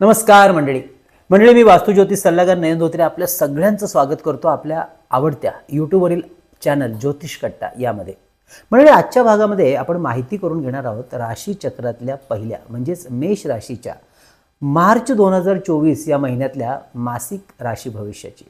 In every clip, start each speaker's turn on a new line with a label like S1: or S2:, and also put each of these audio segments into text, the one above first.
S1: नमस्कार मंडळी. मंडळी मी वास्तुज्योतिष सल्लागार नयन धोत्रे आपल्या सगळ्यांचं स्वागत करतो आपल्या आवडत्या यूट्यूबवरील चॅनल ज्योतिष कट्टा यामध्ये. मंडळी आजच्या भागामध्ये आपण माहिती करून घेणार आहोत राशी चक्रातल्या पहिल्या म्हणजेच मेष राशीच्या मार्च दोन हजार चोवीस या महिन्यातल्या मासिक राशी भविष्याची.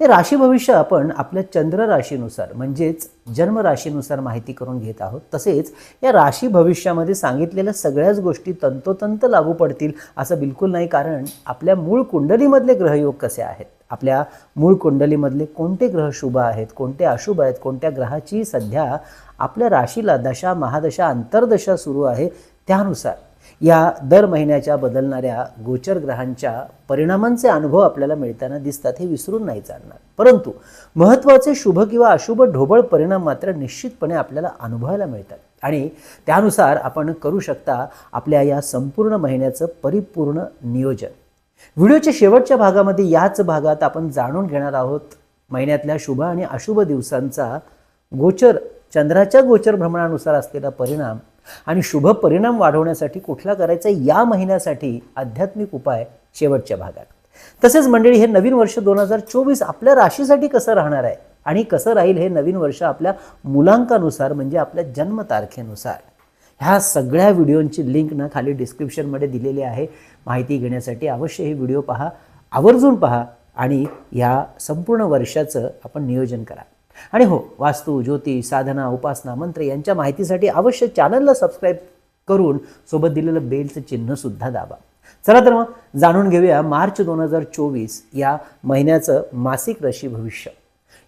S1: हे राशी भविष्य आपण आपल्या चंद्र राशीनुसार म्हणजेच जन्म राशीनुसार माहिती करून घेत आहोत. तसेच या राशी भविष्यामध्ये सांगितलेल्या सगळ्याच गोष्टी तंतोतंत लागू पडतील असं बिलकुल नाही कारण आपल्या मूळ कुंडलीमधले ग्रहयोग कसे आहेत? आपल्या मूळ कुंडलीमधले कोणते ग्रह शुभ आहेत? कोणते अशुभ आहेत? कोणत्या ग्रहाची सध्या आपल्या राशीला दशा महादशा अंतर्दशा सुरू आहे? त्यानुसार या दर महिन्याच्या बदलणाऱ्या गोचर ग्रहांच्या परिणामांचे अनुभव आपल्याला मिळताना दिसतात हे विसरून नाही चालणार. परंतु महत्त्वाचे शुभ किंवा अशुभ ढोबळ परिणाम मात्र निश्चितपणे आपल्याला अनुभवायला मिळतात. आणि त्यानुसार आपण करू शकता आपल्या या संपूर्ण महिन्याचं परिपूर्ण नियोजन. व्हिडिओच्या शेवटच्या भागामध्ये याच भागात आपण जाणून घेणार आहोत महिन्यातल्या शुभ आणि अशुभ दिवसांचा गोचर चंद्राच्या गोचर भ्रमणानुसार असलेला परिणाम आणि शुभ परिणाम वाढवण्यासाठी कुठला करायचा या महिन्यासाठी आध्यात्मिक उपाय शेवटच्या भागात. तसेच मंडळी हे नवीन वर्ष दोन हजार चोवीस आपल्या राशीसाठी कसं राहणार आहे आणि कसं राहील हे नवीन वर्ष आपल्या मुलांकानुसार म्हणजे आपल्या जन्मतारखेनुसार. ह्या सगळ्या व्हिडिओंची लिंक ना खाली डिस्क्रिप्शनमध्ये दिलेली आहे. माहिती घेण्यासाठी अवश्य हे व्हिडिओ पहा आवर्जून पहा आणि या संपूर्ण वर्षाचं आपण नियोजन करा. आणि हो वास्तू ज्योती साधना उपासना मंत्र यांच्या माहितीसाठी अवश्य चॅनलला सबस्क्राईब करून सोबत दिलेलं बेलचं चिन्हसुद्धा दाबा. चला तर मग जाणून घेऊया मार्च दोन हजार चोवीस या महिन्याचं मासिक राशी भविष्य.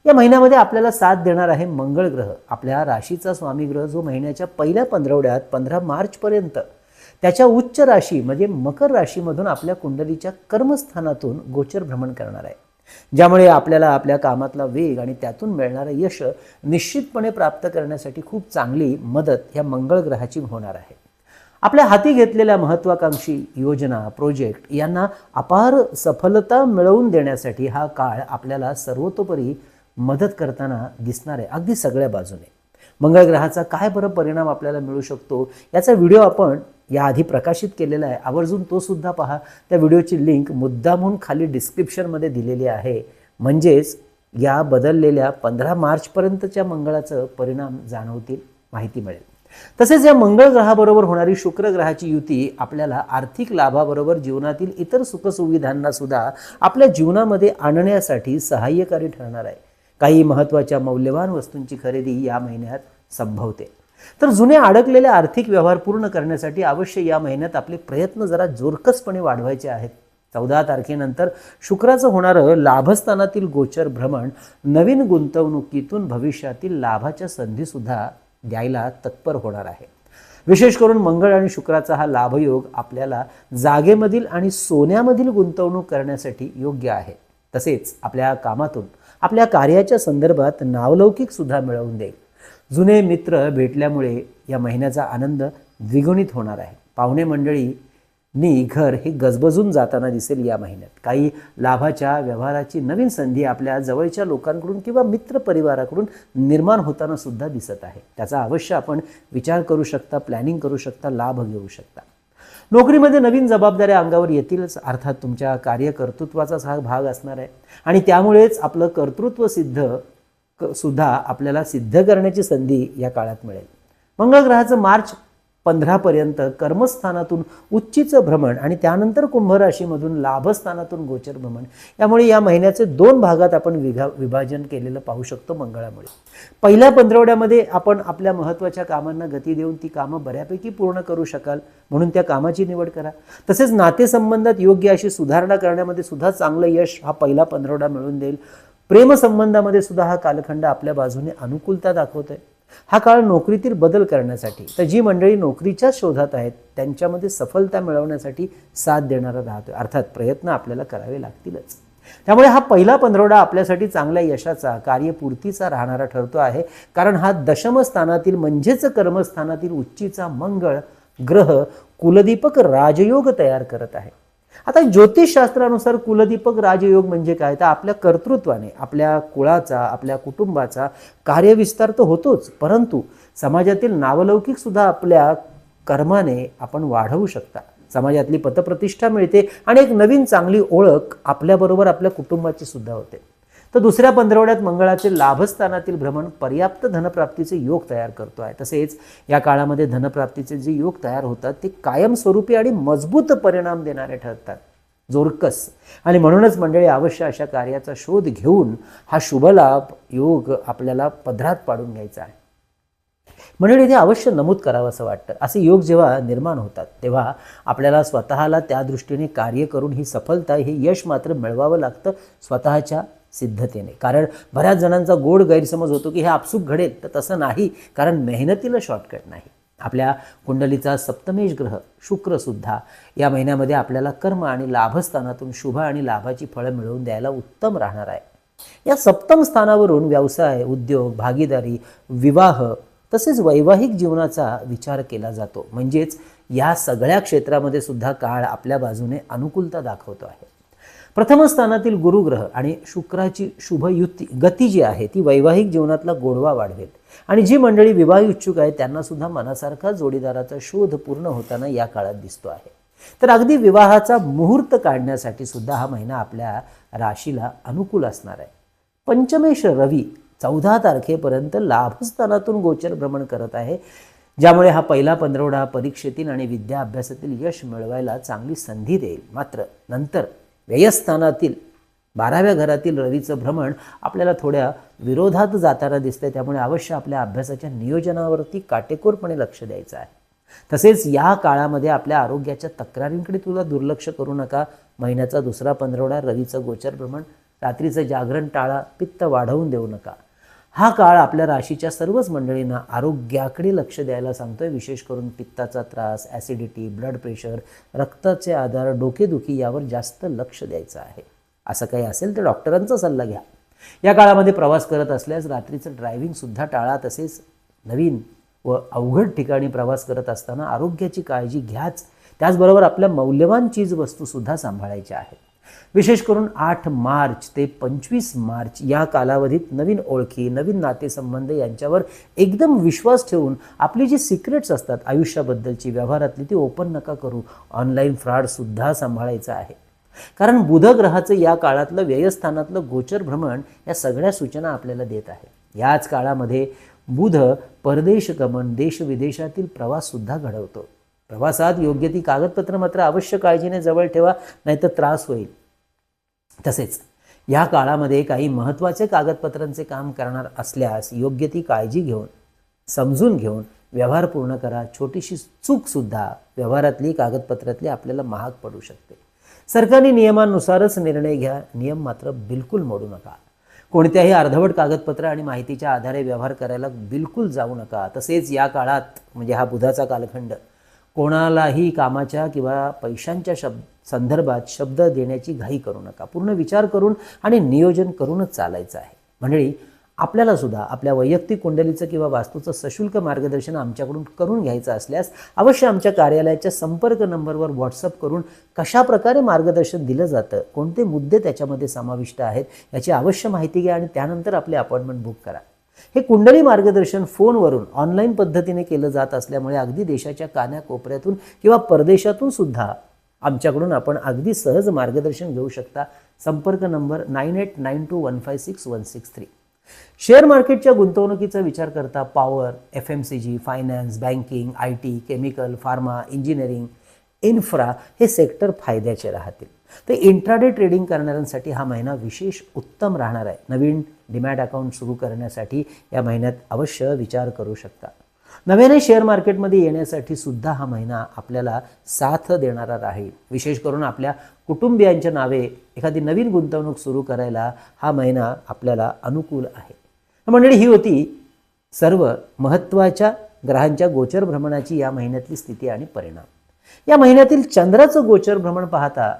S1: या महिन्यामध्ये आपल्याला साथ देणार आहे मंगळ ग्रह. आपल्या राशीचा स्वामी ग्रह जो महिन्याच्या पहिल्या पंधरवड्यात पंधरा मार्चपर्यंत त्याच्या उच्च राशी म्हणजे मकर राशीमधून आपल्या कुंडलीच्या कर्मस्थानातून गोचर भ्रमण करणार आहे. ज्यामुळे आपल्याला आपल्या कामातला वेग आणि त्यातून मिळणारं यश निश्चितपणे प्राप्त करण्यासाठी खूप चांगली मदत ह्या मंगळ ग्रहाची होणार आहे. आपल्या हाती घेतलेल्या महत्त्वाकांक्षी योजना प्रोजेक्ट यांना अपार सफलता मिळवून देण्यासाठी हा काळ आपल्याला सर्वतोपरी मदत करताना दिसणार आहे अगदी सगळ्या बाजूने. मंगळ ग्रहाचा काय बरं परिणाम आपल्याला मिळू शकतो याचा व्हिडिओ आपण याआधी प्रकाशित केलेला आहे. आवर्जून तो सुद्धा पहा. त्या व्हिडिओची लिंक मुद्दामहून खाली डिस्क्रिप्शनमध्ये दिलेली आहे. म्हणजेच या बदललेल्या पंधरा मार्चपर्यंतच्या मंगळाचं परिणाम जाणवतील माहिती मिळेल. तसेच या मंगळ ग्रहाबरोबर होणारी शुक्र ग्रहाची युती आपल्याला आर्थिक लाभाबरोबर जीवनातील इतर सुखसुविधांना सुद्धा आपल्या जीवनामध्ये आणण्यासाठी सहाय्यकारी ठरणार आहे. काही महत्त्वाच्या मौल्यवान वस्तूंची खरेदी या महिन्यात संभवते. तर जुने अडकलेले आर्थिक व्यवहार पूर्ण करण्यासाठी अवश्य या महिन्यात आपले प्रयत्न जरा जोरकसपणे वाढवायचे आहेत. चौदा तारखेनंतर शुक्राचं होणारं लाभस्थानातील गोचर भ्रमण नवीन गुंतवणुकीतून भविष्यातील लाभाच्या संधीसुद्धा द्यायला तत्पर होणार आहे. विशेष करून मंगळ आणि शुक्राचा हा लाभयोग आपल्याला जागेमधील आणि सोन्यामधील गुंतवणूक करण्यासाठी योग्य आहे. तसेच आपल्या कामातून आपल्या कार्याच्या संदर्भात नावलौकिक सुद्धा मिळवून देईल. जुने मित्र भेटल्यामुळे या महिन्याचा आनंद द्विगुणित होणार आहे. पाहुणे मंडळीनी घर हे गजबजून जाताना दिसेल या महिन्यात. काही लाभाच्या व्यवहाराची नवीन संधी आपल्या जवळच्या लोकांकडून किंवा मित्र परिवाराकडून निर्माण होताना सुद्धा दिसत आहे. त्याचा अवश्य आपण विचार करू शकता प्लॅनिंग करू शकता लाभ घेऊ शकता. नोकरीमध्ये नवीन जबाबदाऱ्या अंगावर येतीलच अर्थात तुमच्या कार्यकर्तृत्वाचाच हा भाग असणार आहे. आणि त्यामुळेच आपलं कर्तृत्व सिद्ध सुद्धा आपल्याला सिद्ध करण्याची संधी या काळात मिळेल. मंगळ ग्रहाचं मार्च पंधरापर्यंत कर्मस्थानातून उच्चीचं भ्रमण आणि त्यानंतर कुंभ राशीमधून लाभस्थानातून गोचर भ्रमण यामुळे या महिन्याचे दोन भागात आपण विघा विभाजन केलेलं पाहू शकतो मंगळामुळे. पहिल्या पंधरवड्यामध्ये आपण आपल्या महत्त्वाच्या कामांना गती देऊन ती कामं बऱ्यापैकी पूर्ण करू शकाल म्हणून त्या कामाची निवड करा. तसेच नातेसंबंधात योग्य अशी सुधारणा करण्यामध्ये सुद्धा चांगलं यश हा पहिला पंधरवडा मिळून देईल. प्रेमसंबंधामध्ये सुद्धा हा कालखंड आपल्या बाजूने अनुकूलता दाखवतोय. हा काळ नोकरीतील बदल करण्यासाठी तर जी मंडळी नोकरीच्या शोधात आहेत त्यांच्यामध्ये सफलता मिळवण्यासाठी साथ देणारा राहतोय. अर्थात प्रयत्न आपल्याला करावे लागतीलच. त्यामुळे हा पहिला पंधरवडा आपल्यासाठी चांगल्या यशाचा कार्यपूर्तीचा राहणारा ठरतो आहे. कारण हा दशमस्थानातील म्हणजेच कर्मस्थानातील उच्चीचा मंगळ ग्रह कुलदीपक राजयोग तयार करत आहे. आता ज्योतिषशास्त्रानुसार कुलदीपक राजयोग म्हणजे काय? तर आपल्या कर्तृत्वाने आपल्या कुळाचा आपल्या कुटुंबाचा कार्यविस्तार तर होतोच परंतु समाजातील नावलौकिक सुद्धा आपल्या कर्माने आपण वाढवू शकता. समाजातली पतप्रतिष्ठा मिळते आणि एक नवीन चांगली ओळख आपल्याबरोबर आपल्या कुटुंबाची सुद्धा होते. तर दुसऱ्या पंधरवड्यात मंगळाचे लाभस्थानातील भ्रमण पर्याप्त धनप्राप्तीचे योग तयार करतो आहे. तसेच या काळामध्ये धनप्राप्तीचे जे योग तयार होतात ते कायमस्वरूपी आणि मजबूत परिणाम देणारे ठरतात. जोरकस. आणि म्हणूनच मंडळी अवश्य अशा कार्याचा शोध घेऊन हा शुभलाभ योग आपल्याला पदरात पाडून घ्यायचा आहे. मंडळी इथे अवश्य नमूद करावं असं वाटतं. असे योग जेव्हा निर्माण होतात तेव्हा आपल्याला स्वतःला त्या दृष्टीने कार्य करून ही सफलता हे यश मात्र मिळवावं लागतं स्वतःच्या सिद्धतेने. कारण बऱ्याच जणांचा गोड गैरसमज होतो की हे आपसूक घडेल तर तसं नाही. कारण मेहनतीला शॉर्टकट नाही. आपल्या कुंडलीचा सप्तमेश ग्रह शुक्रसुद्धा या महिन्यामध्ये आपल्याला कर्म आणि लाभस्थानातून शुभ आणि लाभाची फळं मिळवून द्यायला उत्तम राहणार आहे. या सप्तम स्थानावरून व्यवसाय उद्योग भागीदारी विवाह तसेच वैवाहिक जीवनाचा विचार केला जातो. म्हणजेच या सगळ्या क्षेत्रामध्ये सुद्धा काळ आपल्या बाजूने अनुकूलता दाखवतो आहे. प्रथम स्थानातील गुरुग्रह आणि शुक्राची शुभ युती गती जी आहे ती वैवाहिक जीवनातला गोडवा वाढवेल. आणि जी मंडळी विवाह इच्छुक आहे त्यांना सुद्धा मनासारखा जोडीदाराचा शोध पूर्ण होताना या काळात दिसतो आहे. तर अगदी विवाहाचा मुहूर्त काढण्यासाठी सुद्धा हा महिना आपल्या राशीला अनुकूल असणार आहे. पंचमेश रवी चौदा तारखेपर्यंत लाभस्थानातून गोचर भ्रमण करत आहे ज्यामुळे हा पहिला पंधरवडा परीक्षेतील आणि विद्या अभ्यासातील यश मिळवायला चांगली संधी देईल. मात्र नंतर व्ययस्थानातील बाराव्या घरातील रवीचं भ्रमण आपल्याला थोड्या विरोधात जाताना दिसतंय. त्यामुळे अवश्य आपल्या अभ्यासाच्या नियोजनावरती काटेकोरपणे लक्ष द्यायचं आहे. तसेच या काळामध्ये आपल्या आरोग्याच्या तक्रारींकडे तुला दुर्लक्ष करू नका. महिन्याचा दुसरा पंधरवडा रवीचं गोचर भ्रमण रात्रीचं जागरण टाळा पित्त वाढवून देऊ नका. हा काळ आपल्या राशीच्या सर्वच मंडळींना आरोग्याकडे लक्ष द्यायला सांगतोय. विशेष करून पित्ताचा त्रास ॲसिडिटी ब्लड प्रेशर रक्ताचे आधार डोकेदुखी यावर जास्त लक्ष द्यायचं आहे. असं काही असेल तर डॉक्टरांचा सल्ला घ्या. या काळामध्ये प्रवास करत असल्यास रात्रीचं ड्रायव्हिंगसुद्धा टाळा तसेच नवीन व अवघड ठिकाणी प्रवास करत असताना आरोग्याची काळजी घ्याच. त्याचबरोबर आपल्या मौल्यवान चीजवस्तूसुद्धा सांभाळायच्या आहेत. विशेष करून आठ मार्च ते पंचवीस मार्च या कालावधीत नवीन ओळखी नवीन नातेसंबंध यांच्यावर एकदम विश्वास ठेवून आपली जी सिक्रेट्स असतात आयुष्याबद्दलची व्यवहारातली ती ओपन नका करू. ऑनलाईन फ्रॉडसुद्धा सांभाळायचं आहे. कारण बुध ग्रहाचं या काळातलं व्ययस्थानातलं गोचर भ्रमण या सगळ्या सूचना आपल्याला देत आहे. याच काळामध्ये बुध परदेश गमन देश विदेशातील प्रवाससुद्धा घडवतो. प्रवासात योग्य ती कागदपत्र मात्र अवश्य काळजीने जवळ ठेवा नाहीतर त्रास होईल. तसेच या काळामध्ये काही महत्त्वाचे कागदपत्रांचे काम करणार असल्यास योग्य ती काळजी घेऊन समजून घेऊन व्यवहार पूर्ण करा. छोटीशी चूकसुद्धा व्यवहारातली कागदपत्रातली आपल्याला महाग पडू शकते. सरकारी नियमानुसारच निर्णय घ्या. नियम मात्र बिलकुल मोडू नका. कोणत्याही अर्धवट कागदपत्र आणि माहितीच्या आधारे व्यवहार करायला बिलकुल जाऊ नका. तसेच या काळात म्हणजे हा बुधाचा कालखंड कोणालाही कामाच्या किंवा पैशांच्या शब्द संदर्भात शब्द देण्याची घाई करू नका. पूर्ण विचार करून आणि नियोजन करूनच चालायचं आहे. मंडळी आपल्याला सुद्धा आपल्या वैयक्तिक कुंडलीचं किंवा वास्तूचं सशुल्क मार्गदर्शन आमच्याकडून करून घ्यायचं असल्यास अवश्य आमच्या कार्यालयाच्या संपर्क नंबरवर व्हॉट्सअप करून कशा प्रकारे मार्गदर्शन दिलं जातं कोणते मुद्दे त्याच्यामध्ये समाविष्ट आहेत याची अवश्य माहिती घ्या आणि त्यानंतर आपली अपॉइंटमेंट बुक करा. हे कुंडली मार्गदर्शन फोनवरून ऑनलाईन पद्धतीने केलं जात असल्यामुळे अगदी देशाच्या कानाकोपऱ्यातून किंवा परदेशातून सुद्धा आमच्याकडून आपण अगदी सहज मार्गदर्शन घेऊ शकता. संपर्क number nine eight nine two one five six one six three. Share मार्केटच्या गुंतवणुकीचा विचार करता power F M C G finance banking I T chemical pharma engineering infra हे सेक्टर फायद्याचे राहतील. तर इंट्राडे ट्रेडिंग करणाऱ्यांसाठी हा महिना विशेष उत्तम राहणार आहे. नवीन डिमॅट अकाउंट सुरू करण्यासाठी या महिन्यात अवश्य विचार करू शकता. नव्याने शेअर मार्केटमध्ये येण्यासाठी सुद्धा हा महिना आपल्याला साथ देणारा राहील. विशेष करून आपल्या कुटुंबियांच्या नावे एखादी नवीन गुंतवणूक सुरू करायला हा महिना आपल्याला अनुकूल आहे. मंडळी ही होती सर्व महत्त्वाच्या ग्रहांच्या गोचर भ्रमणाची या महिन्यातली स्थिती आणि परिणाम. या महिन्यातील चंद्राचं गोचर भ्रमण पाहता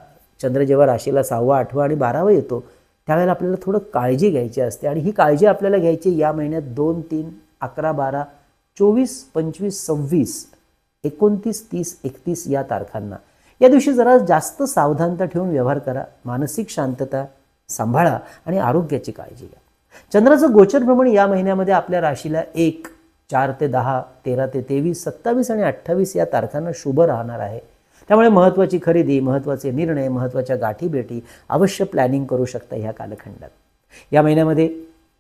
S1: चंद्र जेव्हा राशीला सहावा आठवा आणि बारावा येतो त्यावेळेला आपल्याला थोडं काळजी घ्यायची असते. आणि ही काळजी आपल्याला घ्यायची या महिन्यात दोन तीन अकरा बारा चोवीस पंचवीस सव्वीस एकोणतीस तीस एकतीस या तारखांना. या दिवशी जरा जास्त सावधानता ठेवून व्यवहार करा मानसिक शांतता सांभाळा आणि आरोग्याची काळजी घ्या. चंद्राचं गोचर भ्रमण या महिन्यामध्ये आपल्या राशीला एक चार ते दहा तेरा ते तेवीस सत्तावीस आणि अठ्ठावीस या तारखांना शुभ राहणार आहे. त्यामुळे महत्त्वाची खरेदी महत्त्वाचे निर्णय महत्त्वाच्या गाठीभेटी अवश्य प्लॅनिंग करू शकता ह्या कालखंडात. या महिन्यामध्ये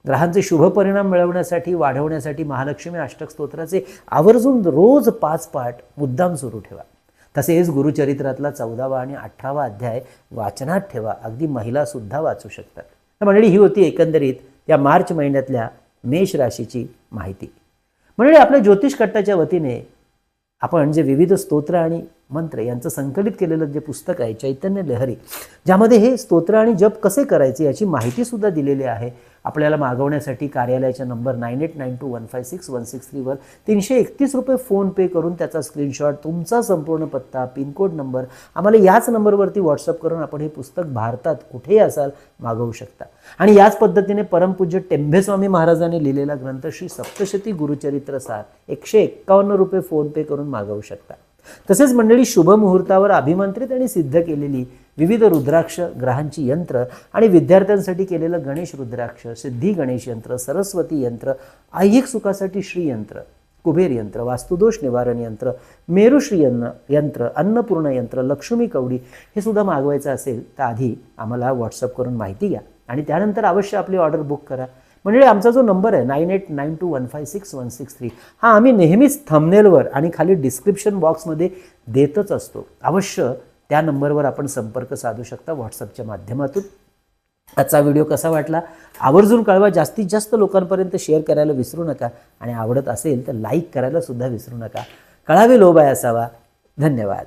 S1: ग्रहांचे शुभ परिणाम मिळवण्यासाठी वाढवण्यासाठी महालक्ष्मी अष्टक स्तोत्राचे आवर्जून रोज पाच पाठ मुद्दाम सुरू ठेवा. तसेच गुरुचरित्रातला चौदावा आणि अठरावा अध्याय वाचनात ठेवा. अगदी महिलासुद्धा वाचू शकतात. तर मंडळी ही होती एकंदरीत या मार्च महिन्यातल्या मेष राशीची माहिती. म्हणजे आपल्या ज्योतिष कट्टाच्या वतीने आपण जे विविध स्तोत्र आणि मंत्र यांचं संकलित केलेलं जे पुस्तक आहे चैतन्य लहरी ज्यामध्ये हे स्तोत्र आणि जप कसे करायचे याची माहितीसुद्धा दिलेली आहे. आपल्याला मागवण्यासाठी कार्यालयाच्या number nine eight nine two one five six one six थ्रीवर तीनशे एकतीस रुपये फोनपे करून त्याचा स्क्रीनशॉट तुमचा संपूर्ण पत्ता पिनकोड नंबर आम्हाला याच नंबरवरती व्हॉट्सअप करून आपण हे पुस्तक भारतात कुठेही असाल मागवू शकता. आणि याच पद्धतीने परमपूज्य टेंभेस्वामी महाराजांनी लिहिलेला ग्रंथ श्री सप्तशती गुरुचरित्र सार एकशे एक्कावन्न रुपये फोनपे करून मागवू शकता. तसेच मंडळी शुभ मुहूर्तावर अभिमंत्रित आणि सिद्ध केलेली विविध रुद्राक्ष ग्रहांची यंत्र आणि विद्यार्थ्यांसाठी केलेलं गणेश रुद्राक्ष सिद्धी गणेश यंत्र सरस्वती यंत्र ऐहिक सुखासाठी श्रीयंत्र कुबेर यंत्र वास्तुदोष निवारण यंत्र मेरुश्री यंत्र यंत्र अन्नपूर्ण यंत्र लक्ष्मी कवडी हे सुद्धा मागवायचं असेल तर आधी आम्हाला व्हॉट्सअप करून माहिती घ्या. आणि त्यानंतर अवश्य आपली ऑर्डर बुक करा. म्हणजे आमचा जो नंबर आहे nine eight nine two one five six one six three हा आम्ही नेहमीच थंबनेलवर आणि खाली डिस्क्रिप्शन बॉक्समध्ये देतच असतो. अवश्य त्या नंबरवर आपण संपर्क साधू शकता व्हॉट्सअपच्या माध्यमातून. आजचा व्हिडिओ कसा वाटला? आवर्जून कळवा. जास्तीत जास्त लोकांपर्यंत शेअर करायला विसरू नका. आणि आवडत असेल तर लाईक करायला सुद्धा विसरू नका. कळावे लोबाय असावा. धन्यवाद.